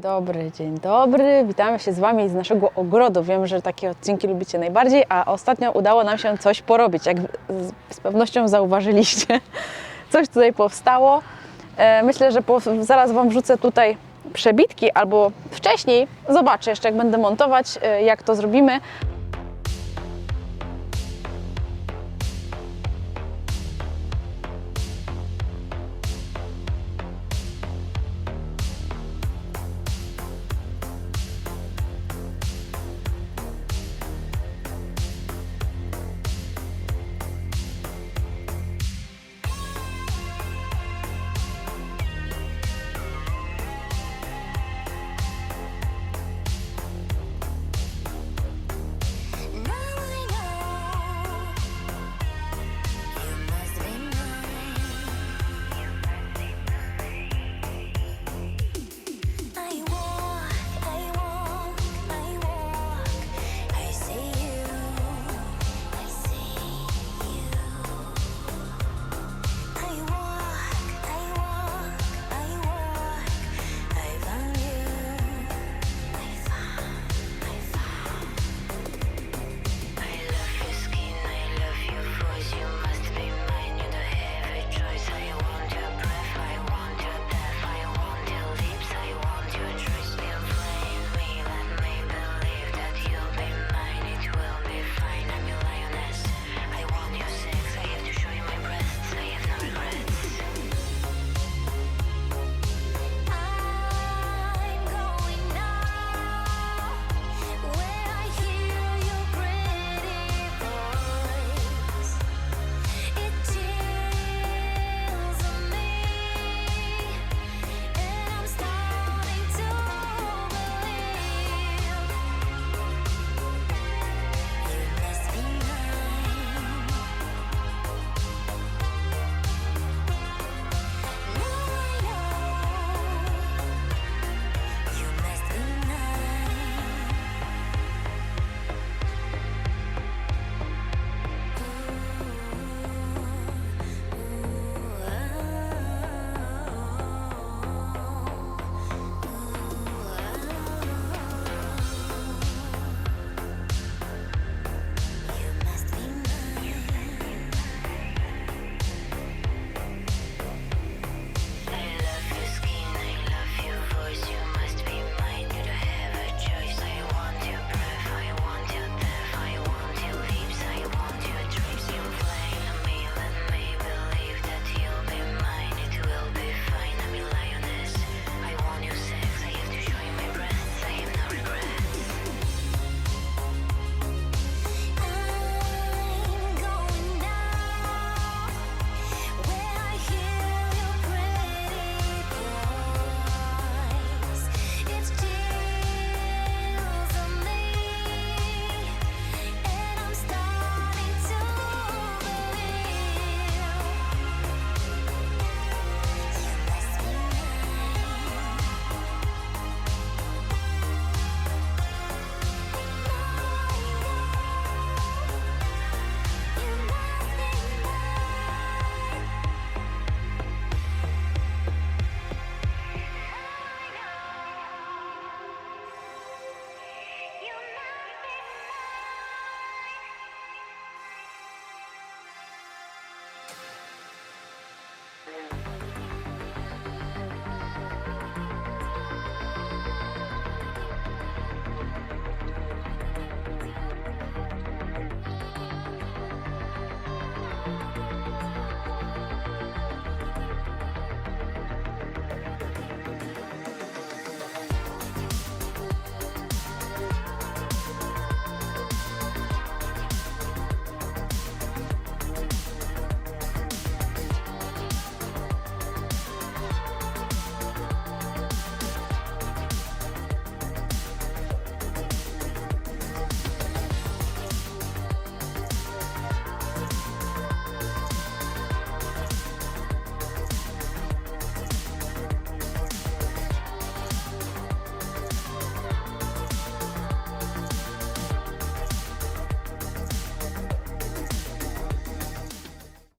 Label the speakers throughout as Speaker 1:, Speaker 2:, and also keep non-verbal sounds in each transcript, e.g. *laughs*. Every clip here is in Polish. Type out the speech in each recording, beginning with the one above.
Speaker 1: Dobry, dzień dobry. Witamy się z Wami z naszego ogrodu. Wiem, że takie odcinki lubicie najbardziej, a ostatnio udało nam się coś porobić, jak z pewnością zauważyliście. *laughs* Coś tutaj powstało. E, myślę, że zaraz Wam wrzucę tutaj przebitki albo wcześniej. Zobaczę jeszcze, jak będę montować, e, jak to zrobimy.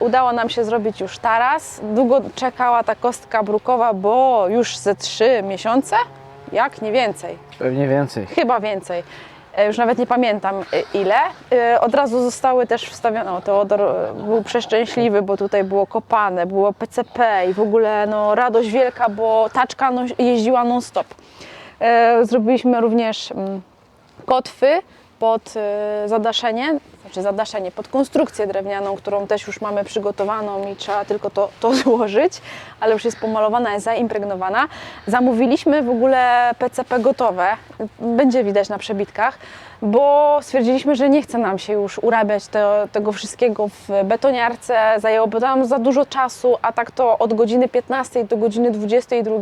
Speaker 1: Udało nam się zrobić już taras. Długo czekała ta kostka brukowa, bo już ze trzy miesiące?
Speaker 2: Jak? Nie więcej.
Speaker 3: Pewnie więcej.
Speaker 2: Chyba więcej. E, już nawet nie pamiętam e, ile. E, od razu zostały też wstawione. No, Teodor był przeszczęśliwy, bo tutaj było kopane, było PCP i w ogóle no, radość wielka, bo taczka no, jeździła non-stop. Zrobiliśmy również mm, kotwy pod e, zadaszenie, znaczy zadaszenie, pod konstrukcję drewnianą, którą też już mamy przygotowaną i trzeba tylko to, to *laughs* złożyć, ale już jest pomalowana, jest zaimpregnowana. Zamówiliśmy w ogóle PCP gotowe, będzie widać na przebitkach, bo stwierdziliśmy, że nie chce nam się już urabiać te, tego wszystkiego w betoniarce, zajęłoby nam za dużo czasu, a tak to od godziny 15 do godziny 22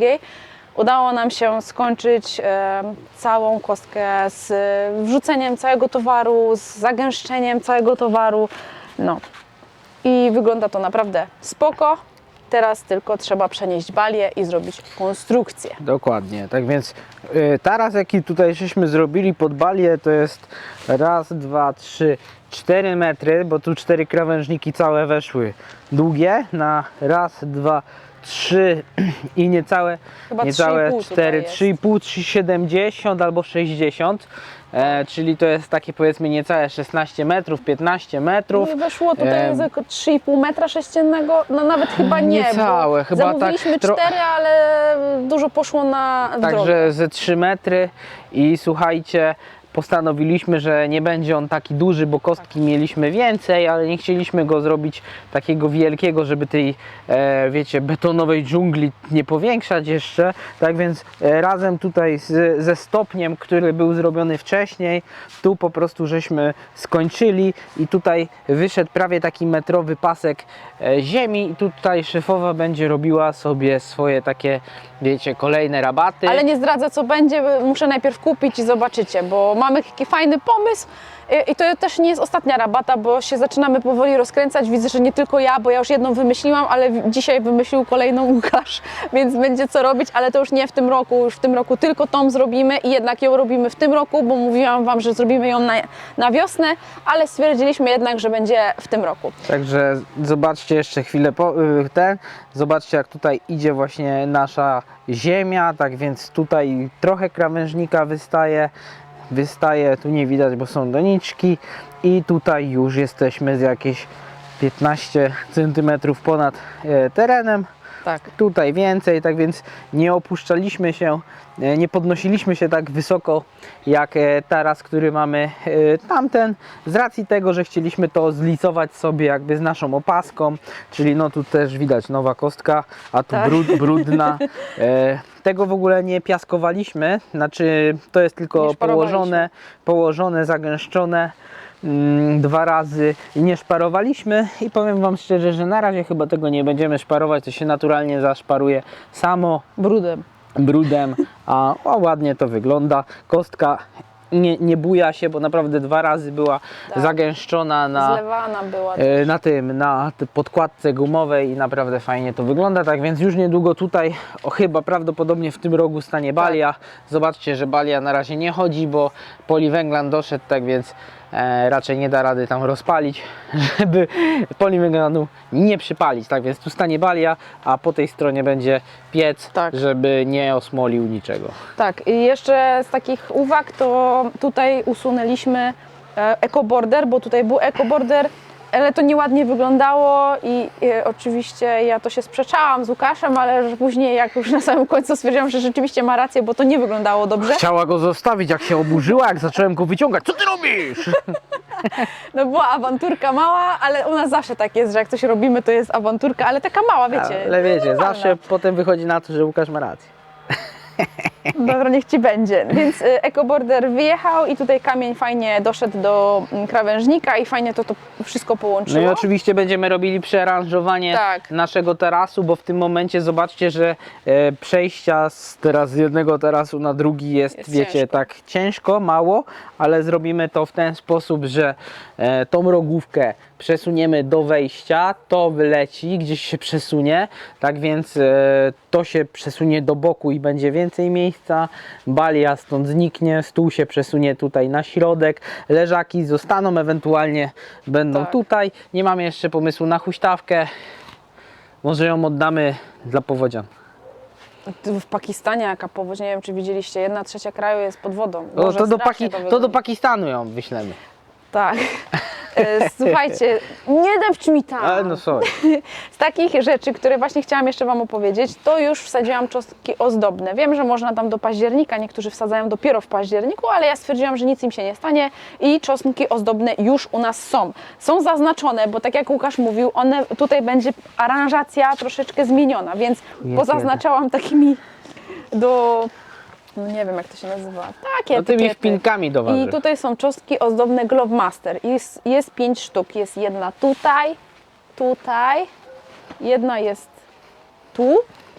Speaker 2: Udało nam się skończyć e, całą kostkę z wrzuceniem całego towaru, z zagęszczeniem całego towaru. No i wygląda to naprawdę spoko. Teraz tylko trzeba przenieść balię i zrobić konstrukcję.
Speaker 3: Dokładnie, tak więc y, taras jaki tutaj żeśmy zrobili pod balię to jest raz, dwa, trzy, cztery metry, bo tu cztery krawężniki całe weszły długie na raz, dwa, trzy *clears throat* i niecałe,
Speaker 2: Chyba
Speaker 3: niecałe
Speaker 2: 3,5
Speaker 3: cztery,
Speaker 2: tutaj
Speaker 3: trzy i pół, trzy siedemdziesiąt albo 60, e, czyli to jest takie powiedzmy niecałe 16 metrów, 15 metrów.
Speaker 2: No i weszło tutaj z 3,5 metra sześciennego, no nawet chyba nie.
Speaker 3: Niecałe, chyba tak
Speaker 2: zamówiliśmy
Speaker 3: tro-
Speaker 2: 4, ale dużo poszło na w drogę.
Speaker 3: Także ze 3 metry i słuchajcie, postanowiliśmy, że nie będzie on taki duży, bo kostki mieliśmy więcej, ale nie chcieliśmy go zrobić takiego wielkiego, żeby tej, e, wiecie, betonowej dżungli nie powiększać jeszcze. Tak więc e, razem tutaj z, ze stopniem, który był zrobiony wcześniej, tu po prostu żeśmy skończyli i tutaj wyszedł prawie taki metrowy pasek e, ziemi i tutaj szefowa będzie robiła sobie swoje takie, wiecie, kolejne rabaty.
Speaker 2: Ale nie zdradzę co będzie, muszę najpierw kupić i zobaczycie, bo mamy taki fajny pomysł. I- to też nie jest ostatnia rabata, bo się zaczynamy powoli rozkręcać. Widzę, że nie tylko ja, bo ja już jedną wymyśliłam, ale dzisiaj wymyślił kolejną Łukasz, *laughs* więc będzie co robić, ale to już nie w tym roku, już w tym roku tylko tą zrobimy i jednak ją robimy w tym roku, bo mówiłam Wam, że zrobimy ją na, na wiosnę, ale stwierdziliśmy jednak, że będzie w tym roku.
Speaker 3: Także zobaczcie jeszcze chwilę po, y, ten, zobaczcie jak tutaj idzie właśnie nasza ziemia, tak więc tutaj trochę krawężnika wystaje, wystaje, tu nie widać, bo są doniczki i tutaj już jesteśmy z jakieś 15 cm ponad e, terenem.
Speaker 2: Tak.
Speaker 3: Tutaj więcej, tak więc nie opuszczaliśmy się, e, nie podnosiliśmy się tak wysoko jak e, taras, który mamy tamten, z racji tego, że chcieliśmy to zlicować sobie jakby z naszą opaską, czyli no tu też widać nowa kostka, a tu
Speaker 2: Tak.
Speaker 3: brud, brudna. *laughs* Tego w ogóle nie piaskowaliśmy, znaczy to jest tylko położone, położone, zagęszczone dwa razy nie szparowaliśmy i powiem Wam szczerze, że na razie chyba tego nie będziemy szparować, to się naturalnie zaszparuje samo
Speaker 2: Brudem.
Speaker 3: brudem, a o, ładnie to wygląda. Kostka nie, nie buja się, bo naprawdę dwa razy była
Speaker 2: Tak.
Speaker 3: zagęszczona na,
Speaker 2: Zlewana była.
Speaker 3: e, na tym, na podkładce gumowej i naprawdę fajnie to wygląda. Tak więc już niedługo tutaj, o chyba prawdopodobnie w tym rogu stanie balia. Zobaczcie, że balia na razie nie chodzi, bo poliwęglan doszedł, tak więc e, raczej nie da rady tam rozpalić, *laughs* żeby poliwęglanu nie przypalić. Tak więc tu stanie balia, a po tej stronie będzie piec,
Speaker 2: Tak.
Speaker 3: żeby nie osmolił niczego.
Speaker 2: Tak, i jeszcze z takich uwag to tutaj usunęliśmy e, ekoborder, bo tutaj był ekoborder, ale to nieładnie wyglądało i e, oczywiście ja to się sprzeczałam z Łukaszem, ale później jak już na samym końcu stwierdziłam, że rzeczywiście ma rację, bo to nie wyglądało dobrze.
Speaker 3: Chciała go zostawić, jak się oburzyła, jak zacząłem go wyciągać. Co ty robisz?
Speaker 2: No była awanturka mała, ale u nas zawsze tak jest, że jak coś robimy, to jest awanturka, ale taka mała, wiecie.
Speaker 3: Ale wiecie,
Speaker 2: normalna.
Speaker 3: zawsze potem wychodzi na to, że Łukasz ma rację.
Speaker 2: Dobra, niech ci będzie. Więc y, ekoborder wyjechał i tutaj kamień fajnie doszedł do mm, krawężnika i fajnie to, to wszystko połączyło.
Speaker 3: No i oczywiście będziemy robili przearanżowanie
Speaker 2: Tak.
Speaker 3: naszego tarasu, bo w tym momencie zobaczcie, że e, przejścia z teraz z jednego tarasu na drugi jest,
Speaker 2: Jest
Speaker 3: wiecie,
Speaker 2: ciężko.
Speaker 3: tak ciężko, mało, ale zrobimy to w ten sposób, że e, tą rogówkę przesuniemy do wejścia, to wyleci, gdzieś się przesunie, tak więc e, to się przesunie do boku i będzie więcej miejsca, balia stąd zniknie, stół się przesunie tutaj na środek, leżaki zostaną, ewentualnie będą
Speaker 2: Tak.
Speaker 3: tutaj. Nie mamy jeszcze pomysłu na huśtawkę, może ją oddamy dla powodzian.
Speaker 2: w Pakistanie jaka powódź, nie wiem czy widzieliście, jedna trzecia kraju jest pod wodą.
Speaker 3: O, to, do Paki- to do. Pakistanu ją wyślemy.
Speaker 2: Tak. *laughs* E, Słuchajcie, nie depcz mi tam.
Speaker 3: Ale no sorry. *laughs*
Speaker 2: Z takich rzeczy, które właśnie chciałam jeszcze Wam opowiedzieć, to już wsadziłam czosnki ozdobne. Wiem, że można tam do października, niektórzy wsadzają dopiero w październiku, ale ja stwierdziłam, że nic im się nie stanie i czosnki ozdobne już u nas są. Są zaznaczone, bo tak jak Łukasz mówił, one tutaj będzie aranżacja troszeczkę zmieniona, więc pozaznaczałam takimi do... No nie wiem jak to się nazywa. Takie
Speaker 3: No tymi
Speaker 2: etykiety.
Speaker 3: wpinkami do
Speaker 2: I tutaj są czosnki ozdobne Globemaster. Jest, jest pięć sztuk. Jest jedna tutaj, tutaj, jedna jest tu,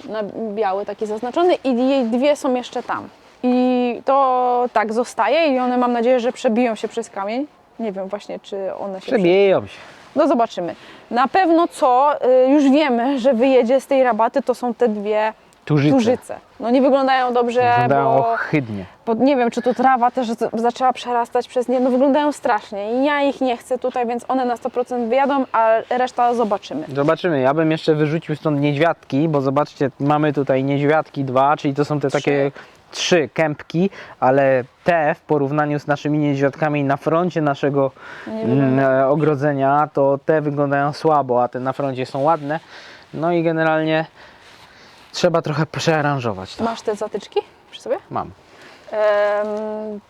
Speaker 2: na biały taki zaznaczony i jej dwie są jeszcze tam. I to tak zostaje i one mam nadzieję, że przebiją się przez kamień. Nie wiem właśnie, czy one się
Speaker 3: Przebiją się.
Speaker 2: no zobaczymy. Na pewno co, y, już wiemy, że wyjedzie z tej rabaty, to są te dwie
Speaker 3: Tużyce.
Speaker 2: tużyce. No nie wyglądają dobrze,
Speaker 3: Wyglądają
Speaker 2: bo
Speaker 3: ohydnie.
Speaker 2: bo nie wiem, czy tu trawa też zaczęła przerastać przez nie, no wyglądają strasznie i ja ich nie chcę tutaj, więc one na 100% wyjadą, a reszta zobaczymy.
Speaker 3: Zobaczymy. Ja bym jeszcze wyrzucił stąd niedźwiadki, bo zobaczcie, mamy tutaj niedźwiadki dwa, czyli to są te takie trzy kępki, ale te w porównaniu z naszymi niedźwiadkami na froncie naszego mm, e, ogrodzenia, to te wyglądają słabo, a te na froncie są ładne. No i generalnie trzeba trochę przearanżować to.
Speaker 2: Masz te zatyczki przy sobie?
Speaker 3: Mam.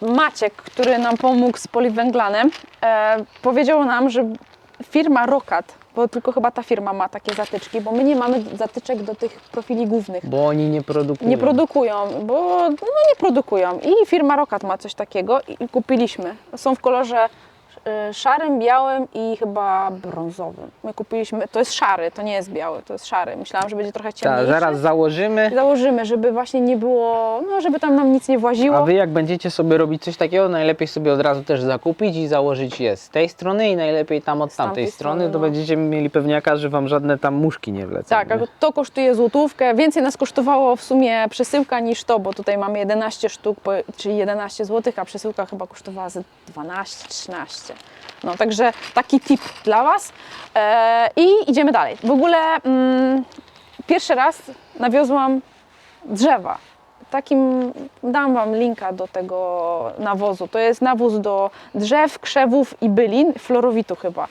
Speaker 2: Maciek, który nam pomógł z poliwęglanem, e, powiedział nam, że firma Rokat, bo tylko chyba ta firma ma takie zatyczki, bo my nie mamy zatyczek do tych profili głównych.
Speaker 3: Bo oni nie produkują.
Speaker 2: Nie produkują, bo no nie produkują. I firma Rokat ma coś takiego i, kupiliśmy. Są w kolorze szarym, białym i chyba brązowym. My kupiliśmy, to jest szary, to nie jest biały, to jest szary. Myślałam, że będzie trochę ciemniejszy.
Speaker 3: zaraz założymy.
Speaker 2: Założymy, żeby właśnie nie było, no żeby tam nam nic nie właziło.
Speaker 3: A wy jak będziecie sobie robić coś takiego, najlepiej sobie od razu też zakupić i założyć je z tej strony i najlepiej tam od tamtej
Speaker 2: tamtej
Speaker 3: strony,
Speaker 2: strony,
Speaker 3: to
Speaker 2: no.
Speaker 3: będziecie mieli pewniaka, że wam żadne tam muszki nie wlecą.
Speaker 2: Tak,
Speaker 3: nie?
Speaker 2: to kosztuje złotówkę. Więcej nas kosztowało w sumie przesyłka niż to, bo tutaj mamy 11 sztuk, czyli 11 zł, a przesyłka chyba kosztowała ze 12-13. No także taki tip dla Was. E, I idziemy dalej. W ogóle mm, pierwszy raz nawiozłam drzewa. Takim dam Wam linka do tego nawozu. To jest nawóz do drzew, krzewów i bylin, florowitu chyba.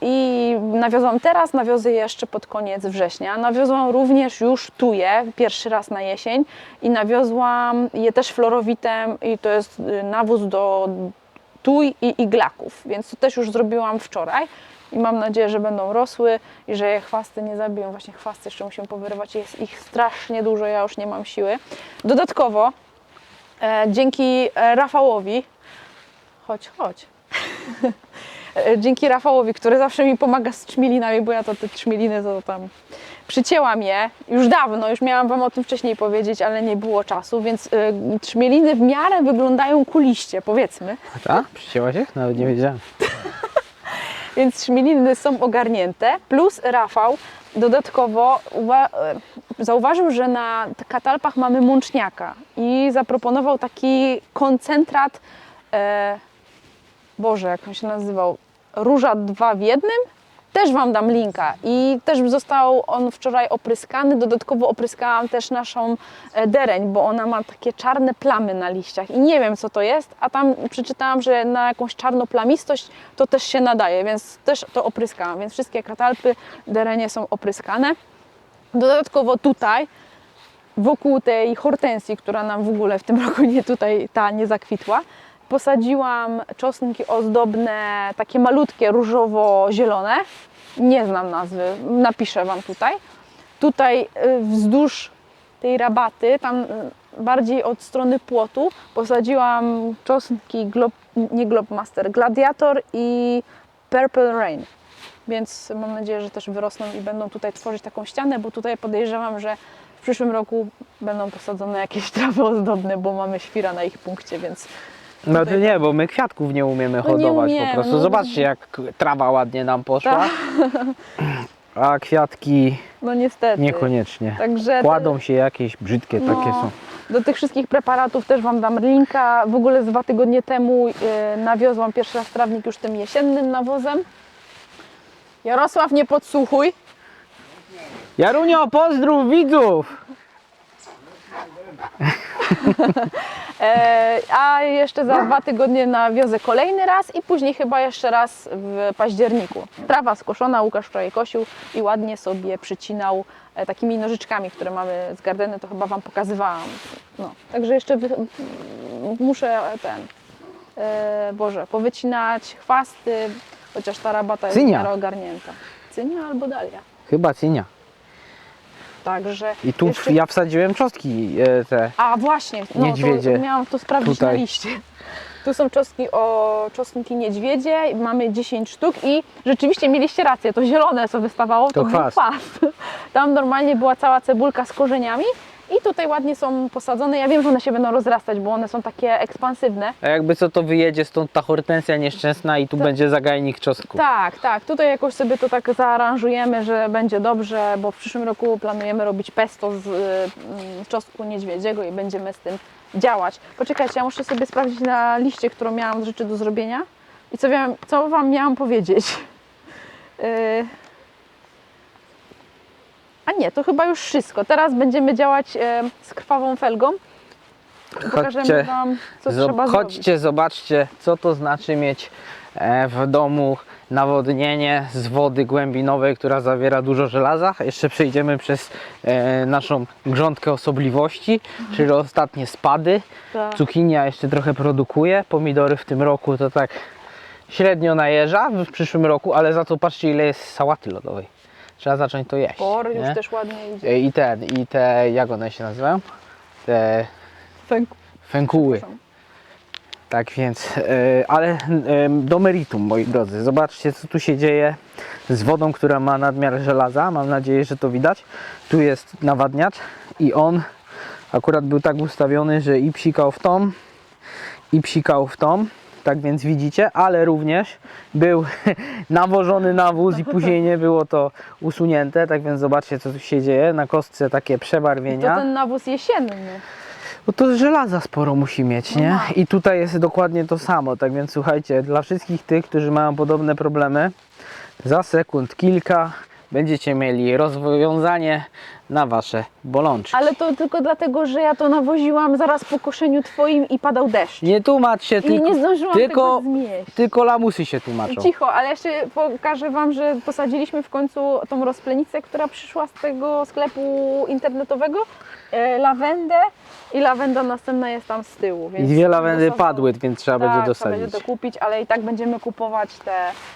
Speaker 2: I nawiozłam teraz, nawiozę jeszcze pod koniec września. Nawiozłam również już tuje, pierwszy raz na jesień i nawiozłam je też florowitem i to jest y, nawóz do tuj i iglaków, więc to też już zrobiłam wczoraj i mam nadzieję, że będą rosły i że je chwasty nie zabiją. Właśnie chwasty jeszcze musimy powyrywać, jest ich strasznie dużo, ja już nie mam siły. Dodatkowo e, dzięki e, Rafałowi, chodź, chodź. *laughs* E, dzięki Rafałowi, który zawsze mi pomaga z trzmielinami, bo ja to te trzmieliny to tam przycięłam je już dawno, już miałam Wam o tym wcześniej powiedzieć, ale nie było czasu, więc y, trzmieliny w miarę wyglądają kuliście, powiedzmy.
Speaker 3: Tak? Przycięła się? Nawet nie wiedziałem. *laughs*
Speaker 2: Więc trzmieliny są ogarnięte, plus Rafał dodatkowo e, zauważył, że na katalpach mamy mączniaka i zaproponował taki koncentrat, e, Boże, jak on się nazywał, Róża 2 w jednym. Też Wam dam linka i też został on wczoraj opryskany. Dodatkowo opryskałam też naszą e, dereń, bo ona ma takie czarne plamy na liściach i nie wiem co to jest, a tam przeczytałam, że na jakąś czarnoplamistość to też się nadaje, więc też to opryskałam. Więc wszystkie katalpy, derenie są opryskane. Dodatkowo tutaj wokół tej hortensji, która nam w ogóle w tym *laughs* roku nie tutaj ta nie zakwitła, posadziłam czosnki ozdobne, takie malutkie, różowo-zielone. Nie znam nazwy, napiszę Wam tutaj. Tutaj y, wzdłuż tej rabaty, tam y, bardziej od strony płotu, posadziłam czosnki glob, nie Globemaster, Gladiator i Purple Rain. Więc mam nadzieję, że też wyrosną i będą tutaj tworzyć taką ścianę, bo tutaj podejrzewam, że w przyszłym roku będą posadzone jakieś *laughs* trawy ozdobne, bo mamy świra na ich punkcie, więc
Speaker 3: No to nie, bo my kwiatków nie umiemy
Speaker 2: No nie
Speaker 3: hodować
Speaker 2: umiemy,
Speaker 3: po prostu.
Speaker 2: no.
Speaker 3: Zobaczcie jak trawa ładnie nam poszła.
Speaker 2: Tak.
Speaker 3: A kwiatki
Speaker 2: no niestety.
Speaker 3: niekoniecznie.
Speaker 2: Także te-
Speaker 3: Kładą się jakieś brzydkie
Speaker 2: No.
Speaker 3: takie są.
Speaker 2: Do tych wszystkich preparatów też Wam dam linka. W ogóle z dwa tygodnie temu e, nawiozłam pierwszy raz trawnik już tym jesiennym nawozem. Jarosław, nie podsłuchuj.
Speaker 3: Jarunio, pozdrów widzów! *laughs*
Speaker 2: e, a jeszcze za dwa tygodnie nawiozę kolejny raz i później chyba jeszcze raz w październiku. Trawa skoszona, Łukasz wczoraj kosił i ładnie sobie przycinał e, takimi nożyczkami, które mamy z Gardeny, to chyba Wam pokazywałam. No, także jeszcze wy, muszę ten, e, Boże, powycinać chwasty, chociaż ta rabata jest w
Speaker 3: Cynia.
Speaker 2: miarę ogarnięta. Cynia albo dalia.
Speaker 3: Chyba cienia.
Speaker 2: Także
Speaker 3: I tu
Speaker 2: jeszcze...
Speaker 3: ja wsadziłem czostki e, te.
Speaker 2: A właśnie, no
Speaker 3: Niedźwiedzie.
Speaker 2: to miałam to sprawdzić
Speaker 3: Tutaj.
Speaker 2: na liście. Tu są czosnki o czosnki niedźwiedzie, mamy 10 sztuk i rzeczywiście mieliście rację, to zielone co wystawało, to,
Speaker 3: To
Speaker 2: był
Speaker 3: kwas.
Speaker 2: kwas. Tam normalnie była cała cebulka z korzeniami i tutaj ładnie są posadzone. Ja wiem, że one się będą rozrastać, bo one są takie ekspansywne.
Speaker 3: A jakby co to wyjedzie stąd ta hortensja nieszczęsna i tu będzie zagajnik czosnku.
Speaker 2: Tak, tak. Tutaj jakoś sobie to tak zaaranżujemy, że będzie dobrze, bo w przyszłym roku planujemy robić pesto z y, mm, czosnku niedźwiedziego i będziemy z tym działać. Poczekajcie, ja muszę sobie sprawdzić na liście, którą miałam z rzeczy do zrobienia i co, miałam, co Wam miałam powiedzieć. *laughs* Y, A nie, to chyba już wszystko. Teraz będziemy działać e, z krwawą felgą. Pokażemy
Speaker 3: Chodźcie,
Speaker 2: Wam, co trzeba zrobić.
Speaker 3: chodźcie, zobaczcie, co to znaczy mieć e, w domu nawodnienie z wody głębinowej, która zawiera dużo żelaza. Jeszcze przejdziemy przez e, naszą grządkę osobliwości, czyli ostatnie spady.
Speaker 2: Tak.
Speaker 3: Cukinia jeszcze trochę produkuje, pomidory w tym roku to tak średnio najeża w przyszłym roku, ale za to patrzcie ile jest sałaty lodowej. Trzeba zacząć to jeść.
Speaker 2: Por już
Speaker 3: nie?
Speaker 2: też ładnie idzie.
Speaker 3: E, I ten, i te, jak one się nazywają? Te
Speaker 2: Fęk-
Speaker 3: fękuły. Tak więc, e, ale e, do meritum, moi drodzy. Zobaczcie, co tu się dzieje z wodą, która ma nadmiar żelaza. Mam nadzieję, że to widać. Tu jest nawadniacz i on akurat był tak ustawiony, że i psikał w tą, i psikał w tą. Tak więc widzicie, ale również był *laughs* nawożony nawóz i później nie było to usunięte. Tak więc zobaczcie, co tu się dzieje. Na kostce takie
Speaker 2: To
Speaker 3: przebarwienia.
Speaker 2: ten nawóz jesienny.
Speaker 3: Bo to żelaza sporo musi mieć, nie?
Speaker 2: No ma.
Speaker 3: I tutaj jest dokładnie to samo. Tak więc słuchajcie, dla wszystkich tych, którzy mają podobne problemy, za sekund kilka będziecie mieli rozwiązanie na wasze bolączki.
Speaker 2: Ale to tylko dlatego, że ja to nawoziłam zaraz po koszeniu twoim i padał deszcz.
Speaker 3: Nie tłumacz się,
Speaker 2: I
Speaker 3: tylko,
Speaker 2: nie zdążyłam
Speaker 3: tylko,
Speaker 2: tego
Speaker 3: tylko lamusy się tłumaczą.
Speaker 2: Cicho, ale jeszcze pokażę Wam, że posadziliśmy w końcu tą rozplenicę, która przyszła z tego sklepu internetowego, e, lawendę i lawenda następna jest tam z tyłu.
Speaker 3: I
Speaker 2: Więc
Speaker 3: dwie lawendy padły, więc trzeba
Speaker 2: tak,
Speaker 3: będzie
Speaker 2: trzeba
Speaker 3: dosadzić.
Speaker 2: będzie to kupić, ale i tak będziemy kupować te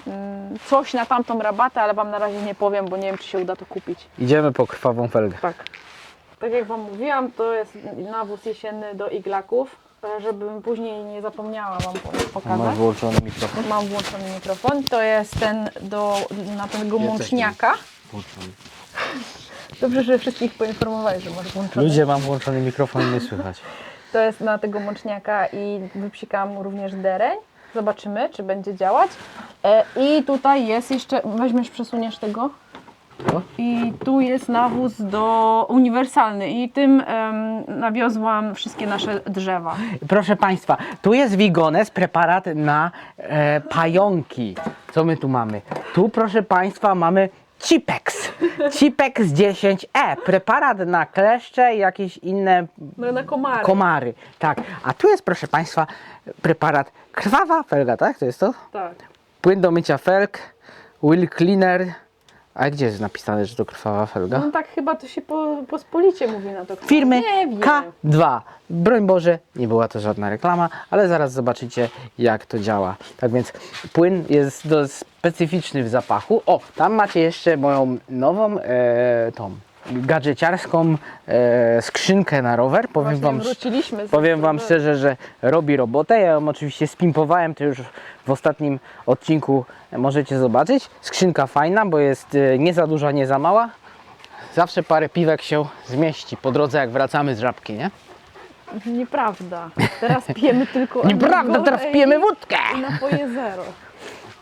Speaker 2: mm, coś na tamtą rabatę, ale Wam na razie nie powiem, bo nie wiem, czy się uda to kupić.
Speaker 3: Idziemy po krwawą felgę.
Speaker 2: Tak. Tak jak Wam mówiłam, to jest nawóz jesienny do iglaków, e, żebym później nie zapomniała Wam po- pokazać.
Speaker 3: Masz włączony mikrofon?
Speaker 2: Mam włączony mikrofon. To jest ten do, na tego mączniaka. *laughs* Dobrze, że wszystkich poinformowali, że masz włączony.
Speaker 3: Ludzie, mam włączony mikrofon, nie słychać.
Speaker 2: To jest na tego mączniaka i wypsikam również dereń. Zobaczymy, czy będzie działać. E, I tutaj jest jeszcze, weźmiesz, przesuniesz tego. I tu jest nawóz do uniwersalny i tym em, nawiozłam wszystkie nasze drzewa.
Speaker 3: Proszę Państwa, tu jest Wigones, preparat na e, pająki. Co my tu mamy? Tu, proszę Państwa, mamy Cipex. Cipex 10E, preparat na kleszcze i jakieś inne
Speaker 2: No na komary.
Speaker 3: komary. Tak, a tu jest, proszę Państwa, preparat krwawa felga, tak? To jest to?
Speaker 2: tak.
Speaker 3: Płyn do mycia felg, Will Cleaner. A gdzie jest napisane, że to krwawa felga?
Speaker 2: No tak chyba to się po, pospolicie mówi na to.
Speaker 3: firmy
Speaker 2: Nie wiem.
Speaker 3: K2. Broń Boże, nie była to żadna reklama, ale zaraz zobaczycie jak to działa. Tak więc płyn jest dość specyficzny w zapachu. O, tam macie jeszcze moją nową e, tą gadżeciarską e, skrzynkę na rower. Powiem
Speaker 2: Właśnie
Speaker 3: wam,
Speaker 2: wróciliśmy. z-
Speaker 3: powiem wam szczerze, że robi robotę. Ja ją oczywiście spimpowałem, to już w ostatnim odcinku możecie zobaczyć. Skrzynka fajna, bo jest e, nie za duża, nie za mała. Zawsze parę piwek się zmieści po drodze, jak wracamy z żabki, nie?
Speaker 2: Nieprawda. Teraz pijemy tylko *laughs*
Speaker 3: Nieprawda, teraz
Speaker 2: i-
Speaker 3: pijemy wódkę!
Speaker 2: I napoje zero.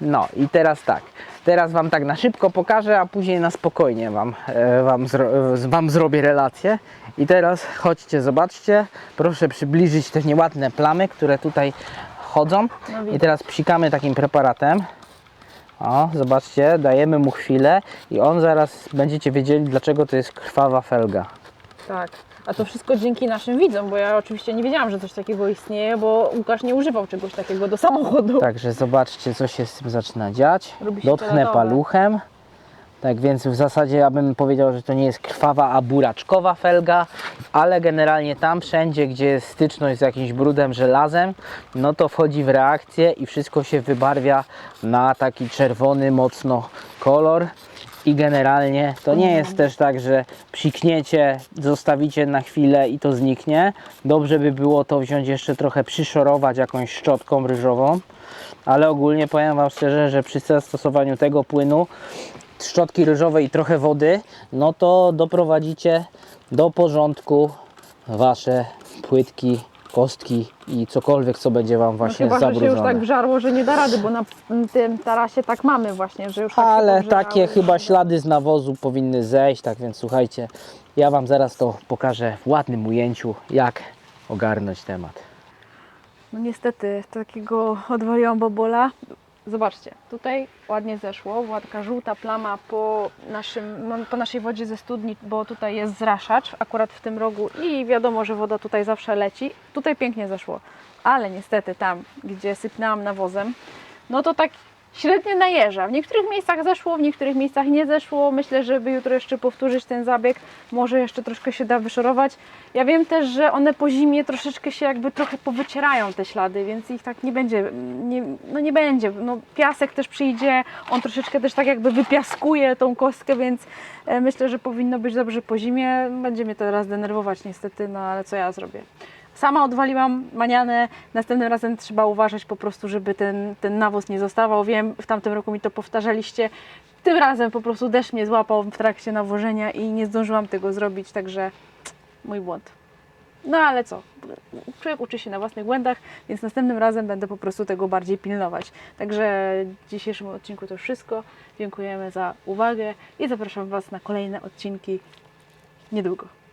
Speaker 3: No i teraz tak. Teraz Wam tak na szybko pokażę, a później na spokojnie Wam, e, wam, zro, wam zrobię relację. I teraz chodźcie, zobaczcie. Proszę przybliżyć te nieładne plamy, które tutaj chodzą.
Speaker 2: No
Speaker 3: I teraz psikamy takim preparatem. O, zobaczcie, dajemy mu chwilę i on zaraz będziecie wiedzieli, dlaczego to jest krwawa felga.
Speaker 2: Tak. A to wszystko dzięki naszym widzom, bo ja oczywiście nie wiedziałam, że coś takiego istnieje, bo Łukasz nie używał czegoś takiego do samochodu.
Speaker 3: Także zobaczcie, co się z tym zaczyna dziać.
Speaker 2: Robi się
Speaker 3: Dotknę
Speaker 2: czekoladowe.
Speaker 3: paluchem. Tak więc w zasadzie ja bym powiedział, że to nie jest krwawa, a buraczkowa felga, ale generalnie tam wszędzie, gdzie jest styczność z jakimś brudem, żelazem, no to wchodzi w reakcję i wszystko się wybarwia na taki czerwony mocno kolor. I generalnie to nie jest też tak, że psikniecie, zostawicie na chwilę i to zniknie. Dobrze by było to wziąć jeszcze trochę przyszorować jakąś szczotką ryżową, ale ogólnie powiem Wam szczerze, że przy zastosowaniu tego płynu, szczotki ryżowej i trochę wody, no to doprowadzicie do porządku Wasze płytki, kostki i cokolwiek, co będzie Wam właśnie
Speaker 2: no chyba, że się
Speaker 3: zabrudzone.
Speaker 2: już tak wżarło, że nie da rady, bo na tym tarasie tak mamy właśnie, że już tak
Speaker 3: Ale takie chyba ślady z nawozu powinny zejść, tak więc słuchajcie, ja Wam zaraz to pokażę w ładnym ujęciu, jak ogarnąć temat.
Speaker 2: No niestety, takiego odwaliłam bobola. Zobaczcie, tutaj ładnie zeszło, była taka żółta plama po, naszym, no, po naszej wodzie ze studni, bo tutaj jest zraszacz akurat w tym rogu i wiadomo, że woda tutaj zawsze leci. Tutaj pięknie zeszło, ale niestety tam, gdzie sypnęłam nawozem, no to tak średnio najeżdża. W niektórych miejscach zeszło, w niektórych miejscach nie zeszło. Myślę, żeby jutro jeszcze powtórzyć ten zabieg. Może jeszcze troszkę się da wyszorować. Ja wiem też, że one po zimie troszeczkę się jakby trochę powycierają te ślady, więc ich tak nie będzie, nie, no nie będzie. No piasek też przyjdzie, on troszeczkę też tak jakby wypiaskuje tą kostkę, więc e, myślę, że powinno być dobrze po zimie. Będzie mnie teraz denerwować niestety, no ale co ja zrobię. Sama odwaliłam manianę, następnym razem trzeba uważać po prostu, żeby ten, ten nawóz nie zostawał. Wiem, w tamtym roku mi to powtarzaliście. Tym razem po prostu deszcz mnie złapał w trakcie nawożenia i nie zdążyłam tego zrobić, także mój błąd. No ale co? Człowiek uczy się na własnych błędach, więc następnym razem będę po prostu tego bardziej pilnować. Także w dzisiejszym odcinku to wszystko. Dziękujemy za uwagę i zapraszam Was na kolejne odcinki niedługo.